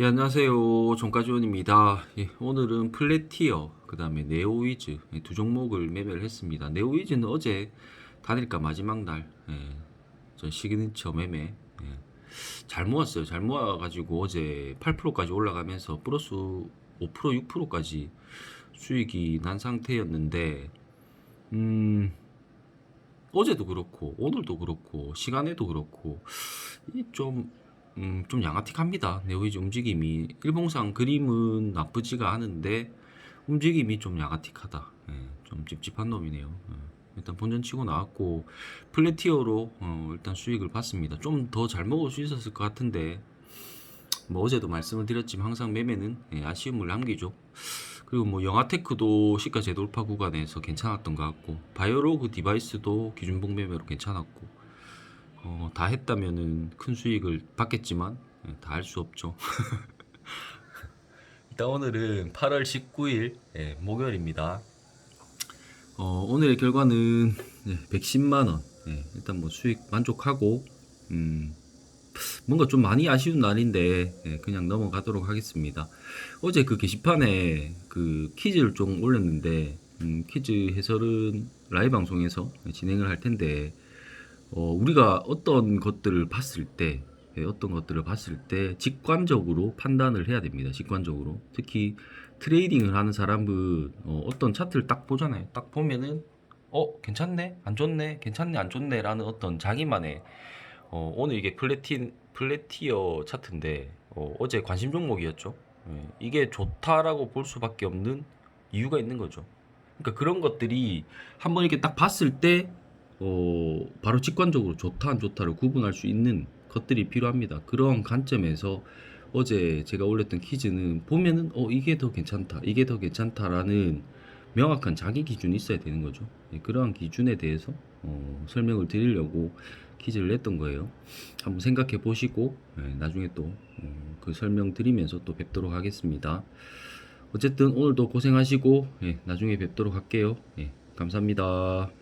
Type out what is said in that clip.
예, 안녕하세요. 종가지원입니다. 예, 오늘은 플래티어, 그 다음에 네오위즈 이두 종목을 매매를 했습니다. 네오위즈는 어제 단일가 마지막 날, 예, 전 시그니처 매매, 예, 잘 모았어요. 잘 모아가지고 어제 8%까지 올라가면서 플러스 5%, 6%까지 수익이 난 상태였는데, 음, 어제도 그렇고, 오늘도 그렇고, 시간에도 그렇고, 이좀 음, 좀 양아틱합니다. 네오이즈 움직임이 일봉상 그림은 나쁘지가 않은데 움직임이 좀 양아틱하다. 예, 좀 찝찝한 놈이네요. 예, 일단 본전 치고 나왔고 플래티어로 어, 일단 수익을 봤습니다. 좀 더 잘 먹을 수 있었을 것 같은데 뭐 어제도 말씀을 드렸지만 항상 매매는 예, 아쉬움을 남기죠. 그리고 뭐 영아테크도 시가 재돌파 구간에서 괜찮았던 것 같고 바이오로그 디바이스도 기준봉 매매로 괜찮았고 어, 다 했다면은 큰 수익을 받겠지만 예, 다할 수 없죠. 일단 오늘은 8월 19일 예, 목요일입니다. 어, 오늘의 결과는 예, 110만 원. 예, 일단 뭐 수익 만족하고 음, 뭔가 좀 많이 아쉬운 날인데 예, 그냥 넘어가도록 하겠습니다. 어제 그 게시판에 그 퀴즈를 좀 올렸는데 음, 퀴즈 해설은 라이브 방송에서 진행을 할 텐데 어, 우리가 어떤 것들을 봤을 때, 예, 어떤 것들을 봤을 때 직관적으로 판단을 해야 됩니다. 직관적으로. 특히 트레이딩을 하는 사람은 어, 떤 차트를 딱 보잖아요. 딱 보면은 어, 괜찮네? 안 좋네? 괜찮네? 안 좋네? 라는 어떤 자기만의 어, 오늘 이게 플래틴 플래티어 차트인데 어, 어제 관심 종목이었죠. 예, 이게 좋다라고 볼 수밖에 없는 이유가 있는 거죠. 그러니까 그런 것들이 한번 이렇게 딱 봤을 때 어, 바로 직관적으로 좋다 안 좋다를 구분할 수 있는 것들이 필요합니다. 그런 관점에서 어제 제가 올렸던 퀴즈는 보면은 어 이게 더 괜찮다, 이게 더 괜찮다라는 명확한 자기 기준이 있어야 되는 거죠. 예, 그러한 기준에 대해서 어, 설명을 드리려고 퀴즈를 냈던 거예요. 한번 생각해 보시고 예, 나중에 또그 설명 드리면서 또 뵙도록 하겠습니다. 어쨌든 오늘도 고생하시고 예, 나중에 뵙도록 할게요. 예, 감사합니다.